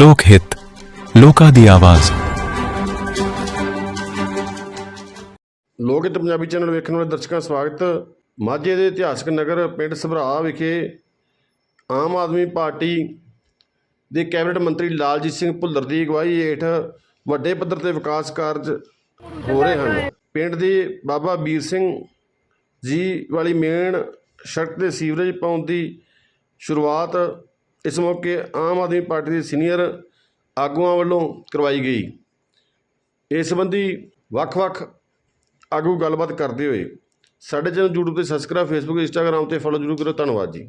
ਲੋਕ ਹਿੱਤ, ਲੋਕਾਂ ਦੀ ਆਵਾਜ਼। ਲੋਕ ਹਿੱਤ ਪੰਜਾਬੀ ਚੈਨਲ ਵੇਖਣ ਵਾਲੇ ਦਰਸ਼ਕਾਂ ਸਵਾਗਤ। ਮਾਝੇ ਦੇ ਇਤਿਹਾਸਕ ਨਗਰ ਪਿੰਡ ਸਭਰਾ ਵਿਖੇ ਆਮ ਆਦਮੀ ਪਾਰਟੀ ਦੇ ਕੈਬਨਿਟ ਮੰਤਰੀ ਲਾਲਜੀਤ ਸਿੰਘ ਭੁੱਲਰ ਦੀ ਅਗਵਾਈ ਹੇਠ ਵੱਡੇ ਪੱਧਰ ਤੇ ਵਿਕਾਸ ਕਾਰਜ ਹੋ ਰਹੇ ਹਨ। ਪਿੰਡ ਦੇ ਬਾਬਾ ਵੀਰ ਸਿੰਘ ਜੀ ਵਾਲੀ ਮੇਨ ਸੜਕ ਤੇ ਸੀਵਰੇਜ ਪਾਉਣ ਦੀ ਸ਼ੁਰੂਆਤ ਇਸ ਮੌਕੇ ਆਮ ਆਦਮੀ ਪਾਰਟੀ ਦੇ ਸੀਨੀਅਰ ਆਗੂਆਂ ਵੱਲੋਂ ਕਰਵਾਈ ਗਈ। ਇਸ ਸੰਬੰਧੀ ਵੱਖ-ਵੱਖ ਆਗੂ ਗੱਲਬਾਤ ਕਰਦੇ ਹੋਏ ਸਾਡੇ ਚੈਨਲ YouTube ਤੇ ਸਬਸਕ੍ਰਾਈਬ Facebook, Instagram ਤੇ ਫੋਲੋ ਜ਼ਰੂਰ ਕਰੋ ਧੰਨਵਾਦ ਜੀ।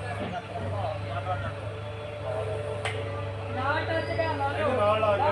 ਨਾਲ ਟੱਚ ਕਰ ਮਾਰੋ ਨਾਲ ਆ ਗਿਆ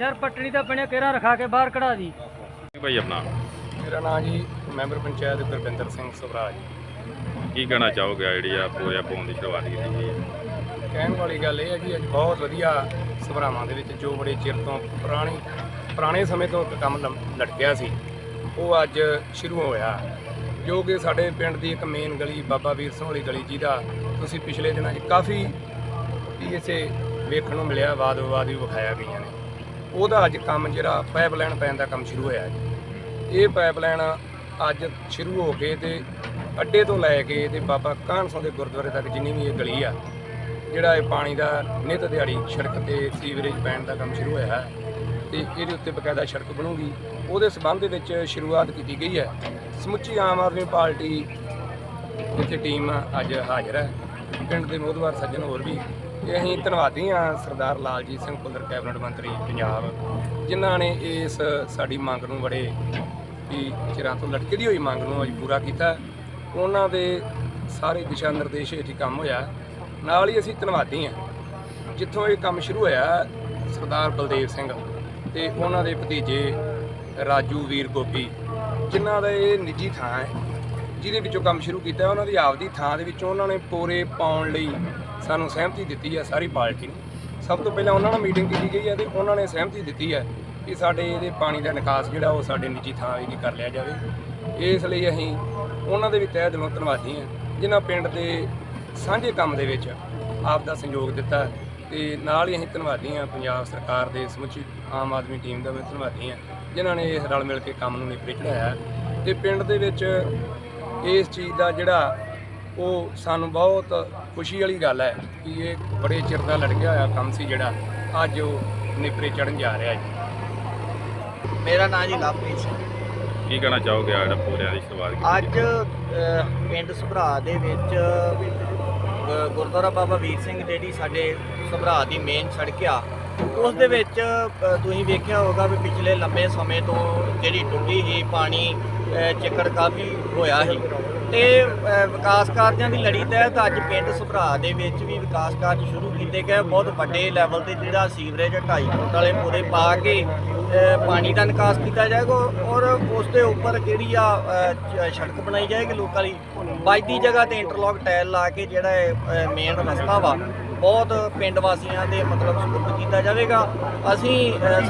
ਯਾਰ ਪਟੜੀ ਦਾ ਬਣਿਆ ਕੇਰਾ ਰਖਾ ਕੇ ਬਾਹਰ ਕਢਾ ਦੀ। ਭਾਈ ਆਪਣਾ? ਮੇਰਾ ਨਾਮ ਜੀ ਮੈਂਬਰ ਪੰਚਾਇਤ ਗੁਰਵਿੰਦਰ ਸਿੰਘ ਸਵਰਾਜ। ਕੀ ਕਹਿਣਾ ਚਾਹੋਗੇ ਜਿਹੜੀ ਆ ਪਾਉਣ ਦੀ ਸ਼ੁਰੂਆਤ ਕੀਤੀ ਗਈ ਹੈ ਕਹਿਣ ਵਾਲੀ ਗੱਲ ਇਹ ਹੈ ਕਿ ਅੱਜ ਬਹੁਤ ਵਧੀਆ ਸਭਰਾਵਾਂ ਦੇ ਵਿੱਚ ਜੋ ਬੜੇ ਚਿਰ ਤੋਂ ਪੁਰਾਣੀ ਪੁਰਾਣੇ ਸਮੇਂ ਤੋਂ ਇੱਕ ਕੰਮ ਲਟਕਿਆ ਸੀ ਉਹ ਅੱਜ ਸ਼ੁਰੂ ਹੋਇਆ। ਜੋ ਕਿ ਸਾਡੇ ਪਿੰਡ ਦੀ ਇੱਕ ਮੇਨ ਗਲੀ ਬਾਬਾ ਵੀਰ ਸਿੰਘ ਵਾਲੀ ਗਲੀ ਜਿਹਦਾ ਤੁਸੀਂ ਪਿਛਲੇ ਦਿਨਾਂ 'ਚ ਕਾਫੀ ਇਸੇ ਵੇਖਣ ਨੂੰ ਮਿਲਿਆ ਵਾਦ ਵਿਵਾਦ ਵੀ ਵਿਖਾਇਆ ਗਈਆਂ ਨੇ। ਉਹਦਾ ਅੱਜ ਕੰਮ ਜਿਹੜਾ ਪਾਈਪਲਾਈਨ ਪੈਣ ਦਾ ਕੰਮ ਸ਼ੁਰੂ ਹੋਇਆ ਜੀ ਇਹ ਪਾਈਪਲਾਈਨ ਅੱਜ ਸ਼ੁਰੂ ਹੋ ਕੇ ਤੇ ਅੱਡੇ ਤੋਂ ਲੈ ਕੇ ਤੇ ਬਾਬਾ ਕਾਹਨਸੋਂ ਦੇ ਗੁਰਦੁਆਰੇ ਤੱਕ ਜਿੰਨੀ ਵੀ ਇਹ ਗਲੀ ਆ, ਜਿਹੜਾ ਇਹ ਪਾਣੀ ਦਾ ਨਿਤ ਦਿਹਾੜੀ ਸੜਕ ਤੇ ਸੀਵਰੇਜ ਪੈਣ ਦਾ ਕੰਮ ਸ਼ੁਰੂ ਹੋਇਆ ਹੈ ਤੇ ਇਹਦੇ ਉੱਤੇ ਬਕਾਇਦਾ ਸੜਕ ਬਣੂਗੀ। ਉਹਦੇ ਸਬੰਧ ਦੇ ਵਿੱਚ ਸ਼ੁਰੂਆਤ ਕੀਤੀ ਗਈ ਹੈ। ਸਮੁੱਚੀ ਆਮ ਆਦਮੀ ਪਾਰਟੀ ਇੱਥੇ ਟੀਮ ਅੱਜ ਹਾਜ਼ਰ ਹੈ। ਪਿੰਡ ਦੇ ਮੋਹਦਵਾਰ ਸੱਜਣ ਹੋਰ ਵੀ ਇਹ ਅਸੀਂ ਧੰਨਵਾਦੀ ਹਾਂ ਸਰਦਾਰ ਲਾਲਜੀਤ ਸਿੰਘ ਭੁੱਲਰ, ਕੈਬਨਿਟ ਮੰਤਰੀ ਪੰਜਾਬ, ਜਿਨ੍ਹਾਂ ਨੇ ਇਸ ਸਾਡੀ ਮੰਗ ਨੂੰ ਬੜੇ ਵੀ ਚਿਰਾਂ ਤੋਂ ਲਟਕਦੀ ਹੋਈ ਮੰਗ ਨੂੰ ਅੱਜ ਪੂਰਾ ਕੀਤਾ। ਉਹਨਾਂ ਦੇ ਸਾਰੇ ਦਿਸ਼ਾ ਨਿਰਦੇਸ਼ ਹੇਠ ਹੀ ਕੰਮ ਹੋਇਆ। ਨਾਲ ਹੀ ਅਸੀਂ ਧੰਨਵਾਦੀ ਹਾਂ, ਜਿੱਥੋਂ ਇਹ ਕੰਮ ਸ਼ੁਰੂ ਹੋਇਆ, ਸਰਦਾਰ ਬਲਦੇਵ ਸਿੰਘ ਤੇ ਉਹਨਾਂ ਦੇ ਭਤੀਜੇ ਰਾਜੂ ਵੀਰ ਗੋਪੀ, ਜਿਨ੍ਹਾਂ ਦਾ ਇਹ ਨਿੱਜੀ ਥਾਂ ਹੈ, ਜਿਹਦੇ ਵਿੱਚੋਂ ਕੰਮ ਸ਼ੁਰੂ ਕੀਤਾ। ਉਹਨਾਂ ਦੀ ਆਪਦੀ ਥਾਂ ਦੇ ਵਿੱਚੋਂ ਉਹਨਾਂ ਨੇ ਪੋਰੇ ਪਾਉਣ ਲਈ ਸਾਨੂੰ ਸਹਿਮਤੀ ਦਿੱਤੀ ਹੈ ਸਾਰੀ ਪਾਰਟੀ ਨੂੰ। ਸਭ ਤੋਂ ਪਹਿਲਾਂ ਉਹਨਾਂ ਨਾਲ ਮੀਟਿੰਗ ਕੀਤੀ ਗਈ ਹੈ ਤੇ ਉਹਨਾਂ ਨੇ ਸਹਿਮਤੀ ਦਿੱਤੀ ਹੈ ਕਿ ਸਾਡੇ ਇਹਦੇ ਪਾਣੀ ਦਾ ਨਿਕਾਸ ਜਿਹੜਾ ਉਹ ਸਾਡੇ ਨਿੱਜੀ ਥਾਂ ਵਿੱਚ ਕਰ ਲਿਆ ਜਾਵੇ। ਇਸ ਲਈ ਅਸੀਂ ਉਹਨਾਂ ਦੇ ਵੀ ਤਹਿ ਦਿਲੋਂ ਧੰਨਵਾਦੀ ਹਾਂ ਜਿਨ੍ਹਾਂ ਪਿੰਡ ਦੇ ਸਾਂਝੇ ਕੰਮ ਦੇ ਵਿੱਚ ਆਪ ਦਾ ਸਹਿਯੋਗ ਦਿੱਤਾ ਤੇ ਨਾਲ ਹੀ ਅਸੀਂ ਧੰਨਵਾਦੀ ਹਾਂ ਪੰਜਾਬ ਸਰਕਾਰ ਦੇ ਸਮੁੱਚੀ ਆਮ ਆਦਮੀ ਟੀਮ ਦਾ ਵੀ ਧੰਨਵਾਦੀ ਹਾਂ ਜਿਨ੍ਹਾਂ ਨੇ ਇਸ ਰਲ ਮਿਲ ਕੇ ਕੰਮ ਨੂੰ ਨਿਪਰੇ ਚੜਾਇਆ ਤੇ ਪਿੰਡ ਦੇ ਵਿੱਚ ਇਸ ਚੀਜ਼ ਦਾ ਜਿਹੜਾ ਉਹ ਸਾਨੂੰ ਬਹੁਤ ਖੁਸ਼ੀ ਵਾਲੀ ਗੱਲ ਹੈ ਕਿ ਇਹ ਬੜੇ ਚਿਰ ਦਾ ਲੜਕਿਆ ਹੋਇਆ ਕੰਮ ਸੀ ਜਿਹੜਾ ਅੱਜ ਉਹ ਨਿਪਰੇ ਚੜਨ ਜਾ ਰਿਹਾ ਜੀ। ਮੇਰਾ ਨਾਮ ਜੀ ਲਵਪ੍ਰੀਤ ਸਿੰਘ। ਕੀ ਕਹਿਣਾ ਚਾਹੋਗੇ ਜਿਹੜਾ ਪੂਰਿਆਂ ਦੀ ਸ਼ੁਰੂਆਤ ਅੱਜ ਪਿੰਡ ਸਭਰਾ ਦੇ ਵਿੱਚ ਗੁਰਦੁਆਰਾ ਬਾਬਾ ਵੀਰ ਸਿੰਘ ਜਿਹੜੀ ਸਾਡੇ ਸਭਰਾ ਦੀ ਮੇਨ ਸੜਕ ਆ ਉਸ ਦੇ ਵਿੱਚ ਤੁਸੀਂ ਵੇਖਿਆ ਹੋਗਾ ਵੀ ਪਿਛਲੇ ਲੰਮੇ ਸਮੇਂ ਤੋਂ ਜਿਹੜੀ ਟੁੱਟੀ ਸੀ ਪਾਣੀ ਚਿੱਕੜ ਕਾਫੀ ਹੋਇਆ ਸੀ। ਤੇ ਵਿਕਾਸ ਕਾਰਜਾਂ ਦੀ ਲੜੀ ਤਹਿਤ ਅੱਜ ਪਿੰਡ ਸੁਭਰਾ ਦੇ ਵਿੱਚ ਵੀ ਵਿਕਾਸ ਕਾਰਜ ਸ਼ੁਰੂ ਕੀਤੇ ਗਏ। ਬਹੁਤ ਵੱਡੇ ਲੈਵਲ ਤੇ ਜਿਹੜਾ ਸੀਵਰੇਜ 2.5 ਫੁੱਟ ਵਾਲੇ ਪੂਰੇ ਪਾ ਕੇ ਪਾਣੀ ਦਾ ਨਿਕਾਸ ਕੀਤਾ ਜਾਏਗਾ ਔਰ ਉਸ ਦੇ ਉੱਪਰ ਜਿਹੜੀ ਆ ਸੜਕ ਬਣਾਈ ਜਾਏਗੀ। ਲੋਕਾਂ ਲਈ ਵੱਜਦੀ ਜਗ੍ਹਾ ਤੇ ਇੰਟਰਲੌਕ ਟਾਇਲ ਲਾ ਕੇ ਜਿਹੜਾ ਮੇਨ ਰਸਤਾ ਵਾ ਬਹੁਤ ਪਿੰਡ ਵਾਸੀਆਂ ਦੇ ਮਤਲਬ ਸਪੁਰਦ ਕੀਤਾ ਜਾਵੇਗਾ। ਅਸੀਂ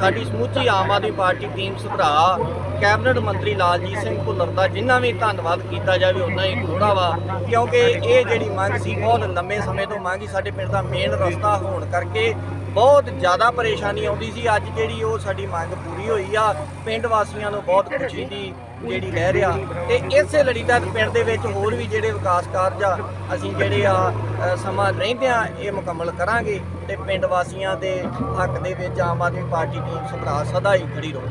ਸਾਡੀ ਸਮੁੱਚੀ ਆਮ ਆਦਮੀ ਪਾਰਟੀ ਟੀਮ ਸੁਭਰਾ, ਕੈਬਨਿਟ ਮੰਤਰੀ ਲਾਲਜੀਤ ਸਿੰਘ ਭੁੱਲਰ ਦਾ ਜਿੰਨਾ ਵੀ ਧੰਨਵਾਦ ਕੀਤਾ ਜਾਵੇ ਉਨਾ ਹੀ ਥੋੜਾ ਵਾ। ਕਿਉਂਕਿ ਇਹ ਜਿਹੜੀ ਮੰਗ ਸੀ, ਬਹੁਤ ਲੰਮੇ ਸਮੇਂ ਤੋਂ ਮੰਗ ਸੀ, ਸਾਡੇ ਪਿੰਡ ਦਾ ਮੇਨ ਰਸਤਾ ਹੋਣ ਕਰਕੇ ਬਹੁਤ ਜ਼ਿਆਦਾ ਪਰੇਸ਼ਾਨੀ ਆਉਂਦੀ ਸੀ। ਅੱਜ ਜਿਹੜੀ ਉਹ ਸਾਡੀ ਮੰਗ ਪੂਰੀ ਹੋਈ ਆ, ਪਿੰਡ ਵਾਸੀਆਂ ਨੂੰ ਬਹੁਤ ਖੁਸ਼ੀ ਦੀ ਜਿਹੜੀ ਲਹਿਰ ਆ ਤੇ ਇਸੇ ਲੜੀ ਤੱਕ ਪਿੰਡ ਦੇ ਵਿੱਚ ਹੋਰ ਵੀ ਜਿਹੜੇ ਵਿਕਾਸ ਕਾਰਜ ਆ ਅਸੀਂ ਜਿਹੜੇ ਆ ਸਮਾਂ ਰਹਿੰਦਿਆਂ ਇਹ ਮੁਕੰਮਲ ਕਰਾਂਗੇ ਤੇ ਪਿੰਡ ਵਾਸੀਆਂ ਦੇ ਹੱਕ ਦੇ ਵਿੱਚ ਆਮ ਆਦਮੀ ਪਾਰਟੀ ਟੀਮ ਸਭਰਾ ਸਦਾ ਹੀ ਖੜੀ ਰਹੂ।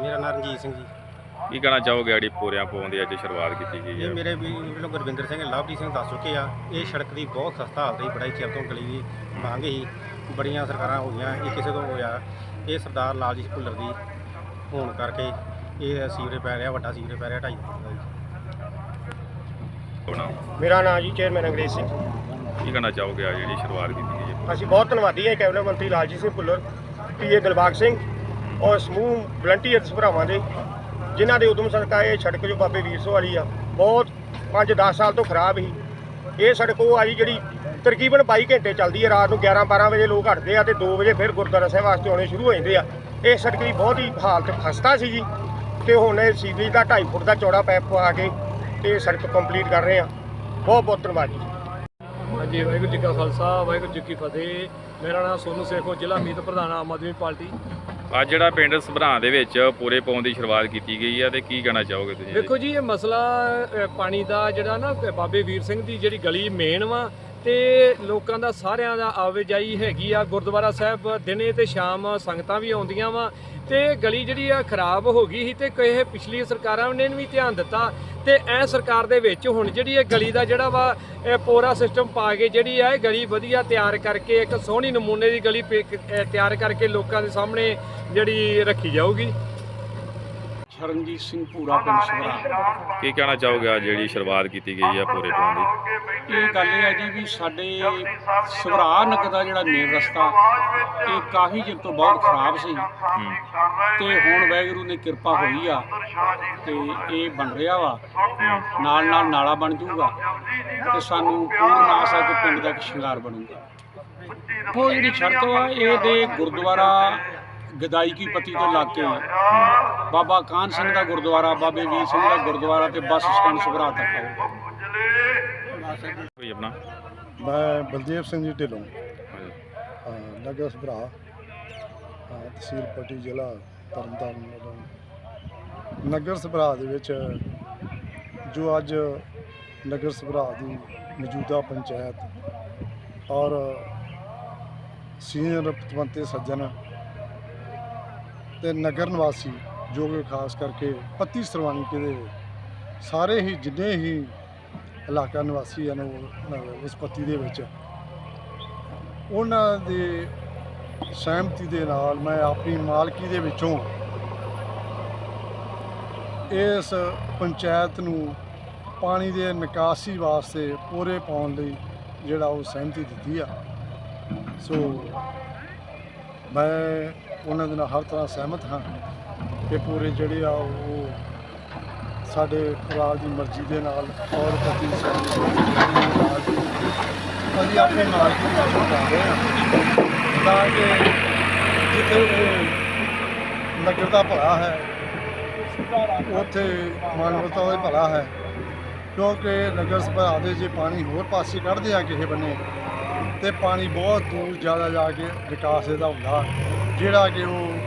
ਮੇਰਾ ਨਾਮ ਰਣਜੀਤ ਸਿੰਘ ਜੀ। ਕੀ ਕਹਿਣਾ ਚਾਹੋਗੇ ਜਿਹੜੀ ਪੂਰਿਆਂ ਪਾਉਣ ਦੀ ਅੱਜ ਸ਼ੁਰੂਆਤ ਕੀਤੀ ਗਈ ਇਹ ਹੈ ਮੇਰੇ ਵੀ ਵੱਲੋਂ ਗੁਰਵਿੰਦਰ ਸਿੰਘ ਲਵਪ੍ਰੀਤ ਸਿੰਘ ਦੱਸ ਚੁੱਕੇ ਆ ਇਹ ਸੜਕ ਦੀ ਬਹੁਤ ਖਸਤਾ ਹਾਲਤ ਸੀ ਬੜਾ ਹੀ ਚਿਰ ਤੋਂ ਗਲੀ ਦੀ ਮੰਗ ਸੀ ਬੜੀਆਂ ਸਰਕਾਰਾਂ ਹੋਈਆਂ ਇਹ ਕਿਸੇ ਤੋਂ ਹੋਇਆ। ਇਹ ਸਰਦਾਰ ਲਾਲਜੀਤ ਭੁੱਲਰ ਦੀ ਹੋਣ ਕਰਕੇ ਇਹ ਸੀਵਰੇ ਪੈ ਰਿਹਾ ਵੱਡਾ ਸੀਵਰੇ ਪੈ ਰਿਹਾ ਢਾਈ ਫੁੱਟ ਦਾ ਜੀ। ਮੇਰਾ ਨਾਮ ਜੀ ਚੇਅਰਮੈਨ ਅੰਗਰੇਜ਼ ਸਿੰਘ। ਕੀ ਕਹਿਣਾ ਚਾਹੋਗੇ ਆ ਜਿਹੜੀ ਸ਼ੁਰੂਆਤ ਕੀਤੀ ਗਈ ਹੈ? ਅਸੀਂ ਬਹੁਤ ਧੰਨਵਾਦੀ ਹਾਂ ਕੈਬਨਿਟ ਮੰਤਰੀ ਲਾਲਜੀਤ ਸਿੰਘ ਭੁੱਲਰ ਪੀਏ ਦਿਲਬਾਗ ਸਿੰਘ ਔਰ ਸਮੂਹ ਵਲੰਟੀਅਰਸ ਭਰਾਵਾਂ ਦੇ ਜਿਨ੍ਹਾਂ ਦੇ ਉਦਮ ਸਦਕਾ ਇਹ ਸੜਕ ਜੋ ਬਾਬੇ ਵੀਰਸੋ ਵਾਲੀ ਆ ਬਹੁਤ 5-10 ਸਾਲ ਤੋਂ ਖਰਾਬ ਸੀ। ਇਹ ਸੜਕ ਉਹ ਆ ਜੀ ਜਿਹੜੀ ਤਕਰੀਬਨ 22 ਘੰਟੇ ਚੱਲਦੀ ਹੈ ਰਾਤ ਨੂੰ 11-12 ਵਜੇ ਲੋਕ ਹਟਦੇ ਆ ਤੇ 2 ਵਜੇ ਫਿਰ ਗੁਰਦੁਆਰਾ ਸਾਹਿਬ ਵਾਸਤੇ ਆਉਣੇ ਸ਼ੁਰੂ ਹੋ ਜਾਂਦੇ ਆ। ਇਹ ਸੜਕ ਦੀ ਬਹੁਤ ਹੀ ਹਾਲਤ ਖਸਤਾ ਸੀ ਜੀ। ਤੇ ਹੁਣ ਇਹ ਸੀਵਰੇਜ ਦਾ 2.5 ਫੁੱਟ ਦਾ ਚੌੜਾ ਪੈਪ ਪਵਾ ਕੇ ਤੇ ਇਹ ਸੜਕ ਕੰਪਲੀਟ ਕਰ ਰਹੇ ਆ ਬਹੁਤ ਬਹੁਤ ਧੰਨਵਾਦ ਜੀ। ਹਾਂਜੀ ਵਾਹਿਗੁਰੂ ਜੀ ਕਾ ਖਾਲਸਾ ਵਾਹਿਗੁਰੂ ਜੀ ਕੀ ਫਤਿਹ। ਮੇਰਾ ਨਾਮ ਸੋਨੂ ਸੇਖੋ ਜ਼ਿਲ੍ਹਾ ਮੀਤ ਪ੍ਰਧਾਨ ਆਮ ਆਦਮੀ ਪਾਰਟੀ। ਅੱਜ ਜਿਹੜਾ ਪਿੰਡ ਸਭਰਾਂ ਦੇ ਵਿੱਚ ਪੂਰੇ ਪਾਉਣ ਦੀ ਸ਼ੁਰੂਆਤ ਕੀਤੀ ਗਈ ਹੈ ਤੇ ਕੀ ਕਹਿਣਾ ਚਾਹੋਗੇ ਤੁਸੀਂ? ਦੇਖੋ ਜੀ ਇਹ ਮਸਲਾ ਪਾਣੀ ਦਾ ਜਿਹੜਾ ਨਾ ਬਾਬੇ ਵੀਰ ਸਿੰਘ ਦੀ ਜਿਹੜੀ ਗਲੀ ਮੇਨ ਵਾ ਤੇ ਲੋਕਾਂ ਦਾ ਸਾਰਿਆਂ ਦਾ ਆਵਾਜਾਈ ਹੈਗੀ ਆ। ਗੁਰਦੁਆਰਾ ਸਾਹਿਬ ਦਿਨੇ ਤੇ ਸ਼ਾਮ ਸੰਗਤਾਂ ਵੀ ਆਉਂਦੀਆਂ ਵਾ ਤੇ ਗਲੀ ਜਿਹੜੀ ਆ ਖਰਾਬ ਹੋ ਗਈ ਸੀ ਤੇ ਕਿਸੇ ਪਿਛਲੀ ਸਰਕਾਰਾਂ ਨੇ ਵੀ ਧਿਆਨ ਦਿੱਤਾ ਤੇ ਐ ਸਰਕਾਰ ਦੇ ਵਿੱਚ ਹੁਣ ਜਿਹੜੀ ਇਹ ਗਲੀ ਦਾ ਜਿਹੜਾ ਵਾ, ਇਹ ਪੂਰਾ ਸਿਸਟਮ ਪਾ ਕੇ ਜਿਹੜੀ ਆ ਇਹ ਗਲੀ ਵਧੀਆ ਤਿਆਰ ਕਰਕੇ, ਇੱਕ ਸੋਹਣੀ ਨਮੂਨੇ ਦੀ ਗਲੀ ਪੇ- ਤਿਆਰ ਕਰਕੇ ਲੋਕਾਂ ਦੇ ਸਾਹਮਣੇ ਜਿਹੜੀ ਰੱਖੀ ਜਾਊਗੀ। ਸ਼ਰਨਜੀਤ ਸਿੰਘ ਪੂਰਾ ਪਿੰਡ ਸਭਰਾ। ਕੀ ਕਹਿਣਾ ਚਾਹੋਗੇ ਆ ਜਿਹੜੀ ਸ਼ੁਰੂਆਤ ਕੀਤੀ ਗਈ ਹੈ ਪੂਰੇ ਪਾਉਣ ਦੀ? ਇਹ ਗੱਲ ਇਹ ਹੈ ਜੀ ਵੀ ਸਾਡੇ ਸਭਰਾ ਨਗਰ ਦਾ ਜਿਹੜਾ ਮੇਨ ਰਸਤਾ ਇਹ ਕਾਫੀ ਚਿਰ ਤੋਂ ਬਹੁਤ ਖਰਾਬ ਸੀ। ਤੇ ਹੁਣ ਵਾਹਿਗੁਰੂ ਨੇ ਕਿਰਪਾ ਹੋਈ ਆ ਤੇ ਇਹ ਬਣ ਰਿਹਾ ਵਾ। ਨਾਲ ਨਾਲ ਨਾਲਾ ਬਣ ਜਾਊਗਾ ਤੇ ਸਾਨੂੰ ਪੂਰਨ ਆਸ ਹੈ ਕਿ ਪਿੰਡ ਦਾ ਇੱਕ ਸ਼ਿੰਗਾਰ ਬਣੂਗਾ। ਉਹ ਜਿਹੜੀ ਸੜਕ ਵਾ ਇਹ ਦੇ ਗੁਰਦੁਆਰਾ ਗਦਾਈ ਕੀ ਪੱਤੀ ਤੋਂ ਲੱਗ ਕੇ ਬਾਬਾ ਕਾਨ ਸਿੰਘ ਦਾ ਗੁਰਦੁਆਰਾ ਬਾਬੇ ਵੀਰ ਸਿੰਘ ਦਾ ਗੁਰਦੁਆਰਾ ਤੇ ਬੱਸ ਸਟੈਂਡ ਸਭਰਾ ਤੱਕ ਕੋਈ ਆਪਣਾ? ਮੈਂ ਬਲਦੇਵ ਸਿੰਘ ਜੀ ਢਿੱਲੋਂ। ਨਗਰ ਸਭਰਾ ਤਹਿਸੀਲ ਪੱਟੀ ਜ਼ਿਲ੍ਹਾ ਤਰਨਤਾਰਨ ਵੱਲੋਂ। ਨਗਰ ਸਭਰਾ ਦੇ ਵਿੱਚ ਜੋ ਅੱਜ ਨਗਰ ਸਭਰਾ ਦੀ ਮੌਜੂਦਾ ਪੰਚਾਇਤ ਔਰ ਸੀਨੀਅਰ ਪਤਵੰਤੇ ਸੱਜਣ ਤੇ ਨਗਰ ਨਿਵਾਸੀ ਜੋ ਕਿ ਖਾਸ ਕਰਕੇ ਪੱਤੀ ਸਰਵਾਨੀ ਦੇ ਸਾਰੇ ਹੀ ਜਿੰਨੇ ਹੀ ਇਲਾਕਾ ਨਿਵਾਸੀ ਹਨ ਉਹ, ਅ, ਉਸ ਪੱਤੀ ਦੇ ਵਿੱਚ। ਉਹਨਾਂ ਦੇ ਸਹਿਮਤੀ ਦੇ ਨਾਲ ਮੈਂ ਆਪਣੀ ਮਾਲਕੀ ਦੇ ਵਿੱਚੋਂ ਇਸ ਪੰਚਾਇਤ ਨੂੰ ਪਾਣੀ ਦੇ ਨਿਕਾਸੀ ਵਾਸਤੇ ਪੂਰੇ ਪਾਉਣ ਲਈ ਜਿਹੜਾ ਉਹ ਸਹਿਮਤੀ ਦਿੱਤੀ ਆ। ਸੋ ਮੈਂ ਉਹਨਾਂ ਦੇ ਨਾਲ ਹਰ ਤਰ੍ਹਾਂ ਸਹਿਮਤ ਹਾਂ ਕਿ ਪੂਰੇ ਜਿਹੜੇ ਆ ਉਹ ਸਾਡੇ ਪਰਿਵਾਰ ਦੀ ਮਰਜ਼ੀ ਦੇ ਨਾਲ ਔਰ ਪਤੀ ਸਾਡੀ ਅਸੀਂ ਆਪਣੇ ਨਾਲ ਕਰ ਰਹੇ ਹਾਂ। ਤਾਂ ਕਿ ਜਿੱਥੇ ਨਗਰ ਦਾ ਭਲਾ ਹੈ, ਉੱਥੇ ਮਾਨਵਤਾ ਦਾ ਭਲਾ ਹੈ। ਕਿਉਂਕਿ ਨਗਰ ਸਭਾ ਦੇ ਜੇ ਪਾਣੀ ਹੋਰ ਪਾਸੇ ਕੱਢਦੇ ਆ ਕਿਸੇ ਬੰਨੇ, ਤੇ ਪਾਣੀ ਬਹੁਤ ਦੂਰ ਜ਼ਿਆਦਾ ਜਾ ਕੇ ਵਿਕਾਸ ਇਹਦਾ ਹੁੰਦਾ। ਜਿਹੜਾ ਕਿ ਉਹ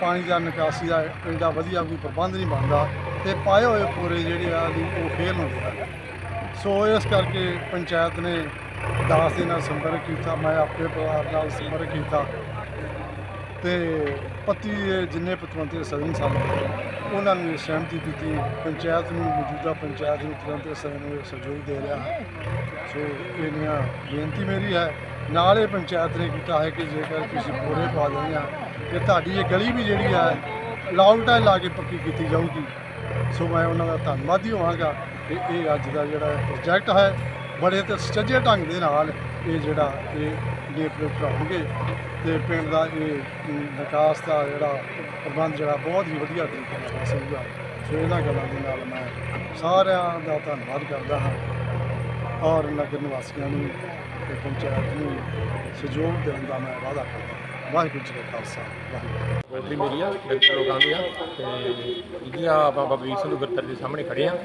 ਪਾਣੀ ਦਾ ਨਿਕਾਸੀ ਦਾ ਇੰਨਾ ਵਧੀਆ ਕੋਈ ਪ੍ਰਬੰਧ ਨਹੀਂ ਬਣਦਾ ਤੇ ਪਾਏ ਹੋਏ ਪੂਰੇ ਜਿਹੜੇ ਆ ਉਹ ਫੇਲ ਹੁੰਦੇ ਆ। ਸੋ ਇਸ ਕਰਕੇ ਪੰਚਾਇਤ ਨੇ ਦਾਸ ਦੇ ਨਾਲ ਸੰਪਰਕ ਕੀਤਾ, ਮੈਂ ਆਪਣੇ ਪਰਿਵਾਰ ਨਾਲ ਸੰਪਰਕ ਕੀਤਾ ਤੇ ਪਤੀ ਦੇ ਜਿੰਨੇ ਪਤਵੰਤੇ ਸਦਨ ਸਨ, ਉਹਨਾਂ ਨੇ ਸਹਿਮਤੀ ਦਿੱਤੀ, ਪੰਚਾਇਤ ਨੂੰ ਮੌਜੂਦਾ ਪੰਚਾਇਤ ਨੂੰ ਤੁਰੰਤ ਸਦਨ ਨੂੰ ਸਹਿਯੋਗ ਦੇ ਰਿਹਾ। ਹੈ ਸੋ ਇਹਨੀਆਂ ਬੇਨਤੀ ਮੇਰੀ ਹੈ ਨਾਲ ਇਹ ਪੰਚਾਇਤ ਨੇ ਕੀਤਾ ਹੈ ਕਿ ਜੇਕਰ ਤੁਸੀਂ ਪੂਰੇ ਪਾ ਦੇਣੇ ਆ ਕਿ ਤੁਹਾਡੀ ਇਹ ਗਲੀ ਵੀ ਜਿਹੜੀ ਹੈ ਲਾਊਟਾਂ ਲਾ ਕੇ ਪੱਕੀ ਕੀਤੀ ਜਾਊਗੀ। ਸੋ ਮੈਂ ਉਹਨਾਂ ਦਾ ਧੰਨਵਾਦੀ ਹੋਵਾਂਗਾ ਤੇ ਇਹ ਅੱਜ ਦਾ ਜਿਹੜਾ ਪ੍ਰੋਜੈਕਟ ਹੈ, ਬੜੇ ਤੇ ਸੁਚੱਜੇ ਢੰਗ ਦੇ ਨਾਲ ਇਹ ਜਿਹੜਾ ਇਹ ਗੇਟ ਦੇ ਉਤਰਾਉਣਗੇ ਤੇ ਪਿੰਡ ਦਾ ਇਹ ਵਿਕਾਸ ਦਾ ਜਿਹੜਾ ਪ੍ਰਬੰਧ ਜਿਹੜਾ ਬਹੁਤ ਹੀ ਵਧੀਆ ਤਰੀਕੇ ਨਾਲ ਹੋ ਸਕੂਗਾ ਸੋ ਇਹਨਾਂ ਗੱਲਾਂ ਦੇ ਨਾਲ ਮੈਂ ਸਾਰਿਆਂ ਦਾ ਧੰਨਵਾਦ ਕਰਦਾ ਹਾਂ। ਔਰ ਨਗਰ ਨਿਵਾਸੀਆਂ ਨੂੰ ਤੇ ਪੰਚਾਇਤ ਨੂੰ ਸਹਿਯੋਗ ਦੇਣ ਦਾ ਮੈਂ ਵਾਅਦਾ ਕਰਦਾ। ਵਾਹਿਗੁਰੂ ਜੀ ਕਾ ਖਾਲਸਾ, ਵਾਹਿਗੁਰੂ ਮੰਤਰੀ ਮੇਰੀ ਆ ਡਾਕਟਰ ਲੋਕਾਂ ਦੀ ਆ ਤੇ ਇਹਦੀਆਂ ਬਾਬਾ ਵੀਰ ਸਿੰਘ ਗੁਰਦਰ ਦੇ ਸਾਹਮਣੇ ਖੜੇ ਆ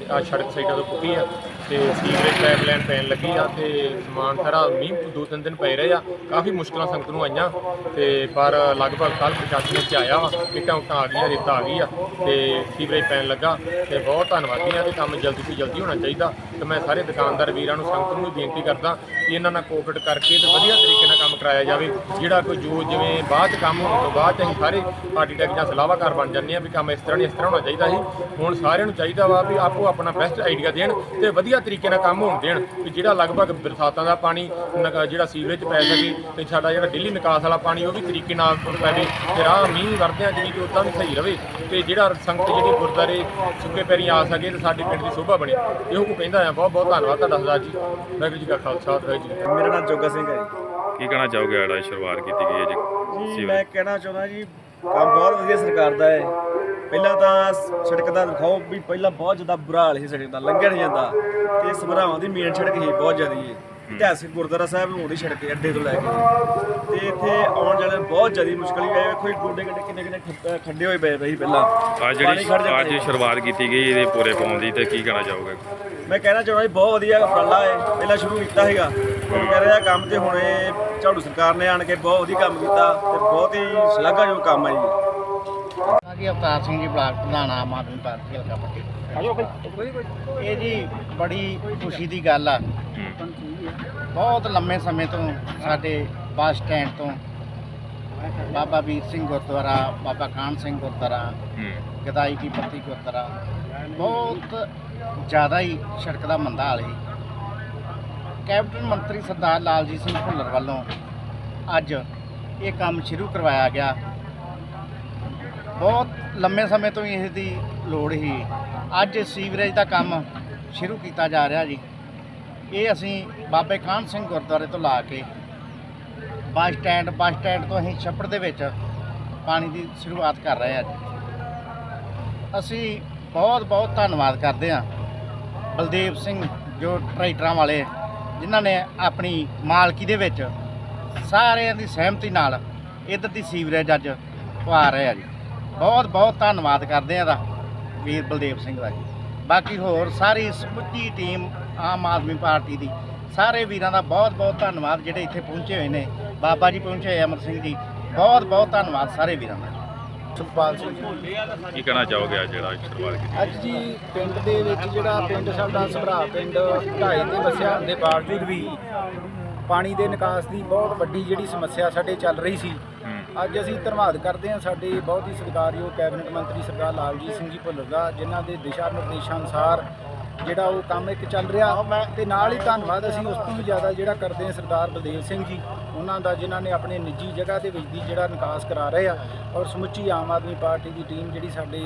ਤੇ ਆ ਸੜਕ ਸਾਈਡਾਂ ਤੋਂ ਪੁੱਟੀ ਆ। ਤੇ ਸੀਵਰੇਜ ਪਾਈਪਲਾਈਨ ਪੈਣ ਲੱਗੀ ਆ ਤੇ ਸਮਾਨ ਸਾਰਾ ਮੀਂਹ ਦੋ ਤਿੰਨ ਦਿਨ ਪੈ ਰਹੇ ਆ। ਕਾਫੀ ਮੁਸ਼ਕਲਾਂ ਸੰਗਤ ਨੂੰ ਆਈਆਂ ਤੇ ਪਰ ਲਗਭਗ ਕੱਲ ਪ੍ਰਸ਼ਾਸਨ ਵਿੱਚ ਆਇਆ ਵਾ, ਇੱਟਾਂ ਉੱਟਾਂ ਆ ਗਈਆਂ, ਰੇਤਾ ਆ ਗਈ ਆ ਤੇ ਸੀਵਰੇਜ ਪੈਣ ਲੱਗਾ ਤੇ ਬਹੁਤ ਧੰਨਵਾਦੀ ਆ ਤੇ ਕੰਮ ਜਲਦੀ ਤੋਂ ਜਲਦੀ ਹੋਣਾ ਚਾਹੀਦਾ ਤੇ ਮੈਂ ਸਾਰੇ ਦੁਕਾਨਦਾਰ ਵੀਰਾਂ ਨੂੰ, ਸੰਗਤ ਨੂੰ ਵੀ ਬੇਨਤੀ ਕਰਦਾ ਕਿ ਇਹਨਾਂ ਨਾਲ ਕੋਆਪਰੇਟ ਕਰਕੇ ਤੇ ਵਧੀਆ ਤਰੀਕੇ ਨਾਲ ਕੰਮ ਕਰਾਇਆ ਜਾਵੇ। ਜਿਹੜਾ ਕੋਈ ਜੋ ਜਿਵੇਂ ਬਾਅਦ 'ਚ ਕੰਮ ਹੋਣ ਤੋਂ ਬਾਅਦ 'ਚ ਅਸੀਂ ਸਾਰੇ ਪਾਰਟੀ ਟੈਕ ਜਾਂ ਸਲਾਹਕਾਰ ਬਣ ਜਾਂਦੇ ਆ ਵੀ ਕੰਮ ਇਸ ਤਰ੍ਹਾਂ ਨਹੀਂ, ਇਸ ਤਰ੍ਹਾਂ ਹੋਣਾ ਚਾਹੀਦਾ ਸੀ। ਹੁਣ ਸਾਰਿਆਂ ਨੂੰ ਚਾਹੀਦਾ ਵਾ ਵੀ ਆਪੋ ਆਪਣਾ ਬੈਸਟ ਆਈਡੀਆ ਦੇਣ ਤੇ ਵਧੀਆ ਤਰੀਕੇ ਨਾਲ ਕੰਮ ਹੋਣ ਦੇਣ ਵੀ ਜਿਹੜਾ ਲਗਭਗ ਬਰਸਾਤਾਂ ਦਾ ਪਾਣੀ ਜਿਹੜਾ ਸੀਵਰੇਜ 'ਚ ਪੈ ਸਕੇ ਤੇ ਸਾਡਾ ਜਿਹੜਾ ਡੇਲੀ ਨਿਕਾਸ ਵਾਲਾ ਪਾਣੀ ਉਹ ਵੀ ਤਰੀਕੇ ਨਾਲ ਪਵੇ ਤੇ ਰਾਹ ਮੀਂਹ ਵਰਦਿਆਂ ਜਿਵੇਂ ਕਿ ਉਦਾਂ ਵੀ ਸਹੀ ਰਵੇ ਤੇ ਜਿਹੜਾ ਸੰਗਤ ਜਿਹੜੀ ਗੁਰਦਾਰੇ ਸੁੱਕੇ ਪੈਰੀ ਆ ਸਕੇ ਤੇ ਸਾਡੇ ਪਿੰਡ ਦੀ ਸ਼ੋਭਾ ਬਣੇ ਇਹੋ ਕੋ ਕਹਿੰਦਾ ਆ ਬਹੁਤ ਬਹੁਤ ਧੰਨਵਾਦ ਤੁਹਾਡਾ ਸਰਦਾਰ ਜੀ। ਵਾਹਿਗੁਰੂ ਜੀ ਕਾ ਖਾਲਸਾ ਵਾਹਿਗੁਰੂ ਜੀ ਕੀ ਫਤਿਹ। ਮੇਰਾ ਨਾਮ ਜੋਗਾ ਸਿੰਘ ਹੈ ਕੀ ਕਹਿਣਾ ਚਾਹੋਗੇ ਜਿਹੜਾ ਸ਼ੁਰੂਆਤ ਕੀਤੀ ਗਈ ਹੈ ਜੀ? ਜੀ ਸੀਵਰੇਜ ਮੈਂ ਕਹਿਣਾ ਚਾਹੁੰਦਾ ਜੀ ਕੰਮ ਬਹੁਤ ਵਧੀਆ ਸਰਕਾਰ ਦਾ ਹੈ। ਪਹਿਲਾਂ ਤਾਂ ਸੜਕ ਦਾ ਦਿਖਾਓ ਵੀ ਪਹਿਲਾਂ ਬਹੁਤ ਜ਼ਿਆਦਾ ਬੁਰਾ ਹਾਲ ਸੀ ਸੜਕ ਦਾ ਲੰਘਿਆ ਨਹੀਂ ਜਾਂਦਾ। ਤੇ ਸਮਰਾਵਾਂ ਦੀ ਮੇਨ ਸੜਕ ਸੀ ਬਹੁਤ ਜ਼ਿਆਦਾ ਹੈ ਇਤਿਹਾਸਿਕ ਗੁਰਦੁਆਰਾ ਸਾਹਿਬ ਨੂੰ ਉਹਦੀ ਸੜਕ ਹੈ, ਅੱਡੇ ਤੋਂ ਲੈ ਕੇ। ਤੇ ਇੱਥੇ ਆਉਣ ਜਾਣ ਬਹੁਤ ਜ਼ਿਆਦਾ ਮੁਸ਼ਕਲ ਹੈ ਵੇਖੋ ਇਹ ਗੋਡੇ ਗੱਡੇ ਕਿੰਨੇ ਕਿੰਨੇ ਖੱਡ- ਖੱਡੇ ਹੋਏ ਪਏ ਰਹੀ ਪਹਿਲਾਂ। ਅੱਜ ਪਾਣੀ ਜਿਹੜੀ ਜਾਂਦਾ ਅੱਜ। ਸ਼ੁਰੂਆਤ ਕੀਤੀ ਗਈ ਇਹਦੇ ਪੂਰੇ ਪਾਉਣ ਦੀ ਤੇ ਕੀ ਕਹਿਣਾ ਚਾਹੋਗੇ? ਮੈਂ ਕਹਿਣਾ ਚਾਹੁੰਦਾ ਜੀ ਬਹੁਤ ਵਧੀਆ ਉਪਰਾਲਾ ਹੈ ਪਹਿਲਾਂ ਸ਼ੁਰੂ ਕੀਤਾ ਸੀਗਾ। ਹੁਣ ਕਹਿ ਰਿਹਾ ਕੰਮ ਤੇ ਹੁਣ ਇਹ ਝਾੜੂ ਸਰਕਾਰ ਨੇ ਆਣ ਕੇ ਬਹੁਤ ਵਧੀਆ ਕੰਮ ਕੀਤਾ ਤੇ ਬਹੁਤ ਹੀ ਸ਼ਲਾਘਾਯੋਗ ਕੰਮ ਹੈ ਜੀ। ਜੀ ਅਵਤਾਰ ਸਿੰਘ ਜੀ ਬਲਾਕ ਪ੍ਰਧਾਨ ਆਮ ਆਦਮੀ ਪਾਰਟੀ ਹਲਕਾ ਪੱਟੀ। ਇਹ ਜੀ ਬੜੀ ਖੁਸ਼ੀ ਦੀ ਗੱਲ ਆ। ਬਹੁਤ ਲੰਮੇ ਸਮੇਂ ਤੋਂ ਸਾਡੇ ਬੱਸ ਸਟੈਂਡ ਤੋਂ ਬਾਬਾ ਵੀਰ ਸਿੰਘ ਗੁਰਦੁਆਰਾ ਬਾਬਾ ਕਾਨ ਸਿੰਘ ਗੁਰਦੁਆਰਾ ਹੂੰ ਗਦਾਈ ਕੀ ਪੱਤੀ ਗੁਰਦੁਆਰਾ ਬਹੁਤ ਜ਼ਿਆਦਾ ਹੀ ਸੜਕ ਦਾ ਮੰਦਾ ਹਾਲ ਸੀ। ਕੈਬਨਿਟ ਮੰਤਰੀ ਸਰਦਾਰ ਲਾਲਜੀਤ ਸਿੰਘ ਭੁੱਲਰ ਵੱਲੋਂ ਅੱਜ ਇਹ ਕੰਮ ਸ਼ੁਰੂ ਕਰਵਾਇਆ ਗਿਆ। ਬਹੁਤ ਲੰਮੇ ਸਮੇਂ ਤੋਂ ਹੀ ਇਸ ਦੀ ਲੋੜ ਸੀ। ਅੱਜ ਸੀਵਰੇਜ ਦਾ ਕੰਮ ਸ਼ੁਰੂ ਕੀਤਾ ਜਾ ਰਿਹਾ ਜੀ। ਇਹ ਅਸੀਂ ਬਾਬੇ ਕਾਹਨ ਸਿੰਘ ਗੁਰਦੁਆਰੇ ਤੋਂ ਲਾ ਕੇ ਬੱਸ ਸਟੈਂਡ ਬੱਸ ਸਟੈਂਡ ਤੋਂ ਅਸੀਂ ਛੱਪੜ ਦੇ ਵਿੱਚ ਪਾਣੀ ਦੀ ਸ਼ੁਰੂਆਤ ਕਰ ਰਹੇ ਹਾਂ ਜੀ। ਅਸੀਂ ਬਹੁਤ ਬਹੁਤ ਧੰਨਵਾਦ ਕਰਦੇ ਹਾਂ ਬਲਦੇਵ ਸਿੰਘ ਜੋ ਟਰੈਕਟਰਾਂ ਵਾਲੇ ਜਿਨ੍ਹਾਂ ਨੇ ਆਪਣੀ ਮਾਲਕੀ ਦੇ ਵਿੱਚ ਸਾਰਿਆਂ ਦੀ ਸਹਿਮਤੀ ਨਾਲ ਇੱਧਰ ਦੀ ਸੀਵਰੇਜ ਅੱਜ ਪਵਾ ਰਹੇ ਆ ਜੀ। ਬਹੁਤ ਬਹੁਤ ਧੰਨਵਾਦ ਕਰਦੇ ਆ ਦਾ ਵੀਰ ਬਲਦੇਵ ਸਿੰਘ ਦਾ ਜੀ। ਬਾਕੀ ਹੋਰ ਸਾਰੀ ਸਮੁੱਚੀ ਟੀਮ ਆਮ ਆਦਮੀ ਪਾਰਟੀ ਦੀ ਸਾਰੇ ਵੀਰਾਂ ਦਾ ਬਹੁਤ ਬਹੁਤ ਧੰਨਵਾਦ ਜਿਹੜੇ ਇੱਥੇ ਪਹੁੰਚੇ ਹੋਏ ਨੇ। ਬਾਬਾ ਜੀ ਪਹੁੰਚੇ ਹੋਏ ਅਮਰ ਸਿੰਘ ਜੀ ਬਹੁਤ ਬਹੁਤ ਧੰਨਵਾਦ ਸਾਰੇ ਵੀਰਾਂ ਦਾ। ਸੁਖਪਾਲ ਸਿੰਘ ਕੀ ਕਹਿਣਾ ਚਾਹੋਗੇ ਅੱਜ ਜਿਹੜਾ ਸ਼ੁਰੂਆਤ ਕੀਤੀ ਅੱਜ ਜੀ ਪਿੰਡ ਦੇ ਵਿੱਚ ਜਿਹੜਾ ਪਿੰਡ ਸਾਡਾ ਸਭਰਾ ਪਿੰਡ ਢਾਈ ਤੇ ਵਸਿਆ ਦੇ ਬਾਵਜੂਦ ਵੀ ਪਾਣੀ ਦੇ ਨਿਕਾਸ ਦੀ ਬਹੁਤ ਵੱਡੀ ਜਿਹੜੀ ਸਮੱਸਿਆ ਸਾਡੇ ਚੱਲ ਰਹੀ ਸੀ ਅੱਜ ਅਸੀਂ ਧੰਨਵਾਦ ਕਰਦੇ ਹਾਂ ਸਾਡੇ ਬਹੁਤ ਹੀ ਸਤਿਕਾਰਯੋਗ ਕੈਬਨਿਟ ਮੰਤਰੀ ਸਰਦਾਰ ਲਾਲਜੀਤ ਸਿੰਘ ਜੀ ਭੁੱਲਰ ਦਾ, ਜਿਨ੍ਹਾਂ ਦੇ ਦਿਸ਼ਾ ਨਿਰਦੇਸ਼ਾਂ ਅਨੁਸਾਰ ਜਿਹੜਾ ਉਹ ਕੰਮ ਇੱਕ ਚੱਲ ਰਿਹਾ। ਤੇ ਨਾਲ ਹੀ ਧੰਨਵਾਦ ਅਸੀਂ ਉਸ ਤੋਂ ਵੀ ਜ਼ਿਆਦਾ ਜਿਹੜਾ ਕਰਦੇ ਹਾਂ ਸਰਦਾਰ ਬਲਦੇਵ ਸਿੰਘ ਜੀ, ਉਹਨਾਂ ਦਾ ਜਿਨ੍ਹਾਂ ਨੇ ਆਪਣੇ ਨਿੱਜੀ ਜਗ੍ਹਾ ਦੇ ਵਿੱਚ ਦੀ ਜਿਹੜਾ ਨਿਕਾਸ ਕਰਾ ਰਹੇ ਆ ਔਰ ਸਮੁੱਚੀ ਆਮ ਆਦਮੀ ਪਾਰਟੀ ਦੀ ਟੀਮ ਜਿਹੜੀ ਸਾਡੇ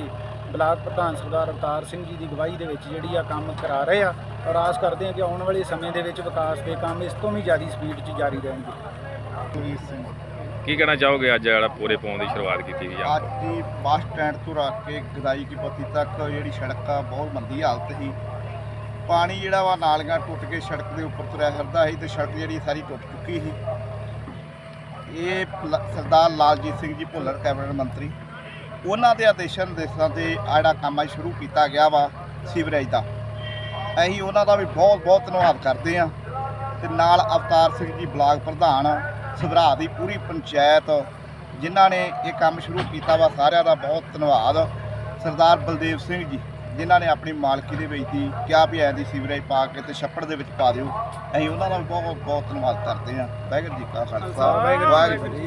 ਬਲਾਕ ਪ੍ਰਧਾਨ ਸਰਦਾਰ ਅਵਤਾਰ ਸਿੰਘ ਜੀ ਦੀ ਅਗਵਾਈ ਦੇ ਵਿੱਚ ਜਿਹੜੀ ਆ ਕੰਮ ਕਰਾ ਰਹੇ ਆ ਔਰ ਆਸ ਕਰਦੇ ਹਾਂ ਕਿ ਆਉਣ ਵਾਲੇ ਸਮੇਂ ਦੇ ਵਿੱਚ ਵਿਕਾਸ ਦੇ ਕੰਮ ਇਸ ਤੋਂ ਵੀ ਜ਼ਿਆਦਾ ਸਪੀਡ 'ਚ ਜਾਰੀ ਰਹਿਣਗੇ। ਕੀ ਕਹਿਣਾ ਚਾਹੋਗੇ ਅੱਜ ਜਿਹੜਾ ਪੂਰੇ ਪਾਉਣ ਦੀ ਸ਼ੁਰੂਆਤ ਕੀਤੀ ਗਈ ਆ? ਅੱਜ ਦੀ ਬੱਸ ਸਟੈਂਡ ਤੋਂ ਰੱਖ ਕੇ ਗਦਾਈ ਕੀ ਪੱਤੀ ਤੱਕ ਜਿਹੜੀ ਸੜਕ ਆ, ਬਹੁਤ ਮੰਦੀ ਹਾਲਤ ਸੀ। ਪਾਣੀ ਜਿਹੜਾ ਵਾ ਨਾਲੀਆਂ ਟੁੱਟ ਕੇ ਸੜਕ ਦੇ ਉੱਪਰ ਤੁਰਿਆ ਫਿਰਦਾ ਸੀ ਤੇ ਸੜਕ ਜਿਹੜੀ ਸਾਰੀ ਟੁੱਟ ਚੁੱਕੀ ਸੀ। ਇਹ ਲ- ਸਰਦਾਰ ਲਾਲਜੀਤ ਸਿੰਘ ਜੀ ਭੁੱਲਰ, ਕੈਬਨਿਟ ਮੰਤਰੀ, ਉਹਨਾਂ ਦੇ ਆਦੇਸ਼ਾਂ ਨਿਰਦੇਸ਼ਾਂ ਤੇ ਆ ਜਿਹੜਾ ਕੰਮ ਆ ਸ਼ੁਰੂ ਕੀਤਾ ਗਿਆ ਵਾ ਸੀਵਰੇਜ ਦਾ। ਅਸੀਂ ਉਹਨਾਂ ਦਾ ਵੀ ਬਹੁਤ ਬਹੁਤ ਧੰਨਵਾਦ ਕਰਦੇ ਹਾਂ। ਤੇ ਨਾਲ ਅਵਤਾਰ ਸਿੰਘ ਜੀ ਬਲਾਕ ਪ੍ਰਧਾਨ ਸਭਰਾ ਦੀ ਪੂਰੀ ਪੰਚਾਇਤ, ਜਿਨ੍ਹਾਂ ਨੇ ਇਹ ਕੰਮ ਸ਼ੁਰੂ ਕੀਤਾ ਵਾ, ਸਾਰਿਆਂ ਦਾ ਬਹੁਤ ਧੰਨਵਾਦ। ਸਰਦਾਰ ਬਲਦੇਵ ਸਿੰਘ ਜੀ, ਜਿਨ੍ਹਾਂ ਨੇ ਆਪਣੀ ਮਾਲਕੀ ਦੇ ਵਿੱਚ ਦੀ ਕਿਹਾ ਵੀ ਐਂ ਦੀ ਸੀਵਰੇਜ ਪਾ ਕੇ ਤੇ ਛੱਪੜ ਦੇ ਵਿੱਚ ਪਾ ਦਿਓ। ਅਸੀਂ ਉਹਨਾਂ ਦਾ ਵੀ ਬਹੁਤ ਬਹੁਤ ਧੰਨਵਾਦ ਕਰਦੇ ਹਾਂ। ਵਾਹਿਗੁਰੂ ਜੀ ਕਾ ਖਾਲਸਾ। ਵਾਹਿਗੁਰੂ ਜੀ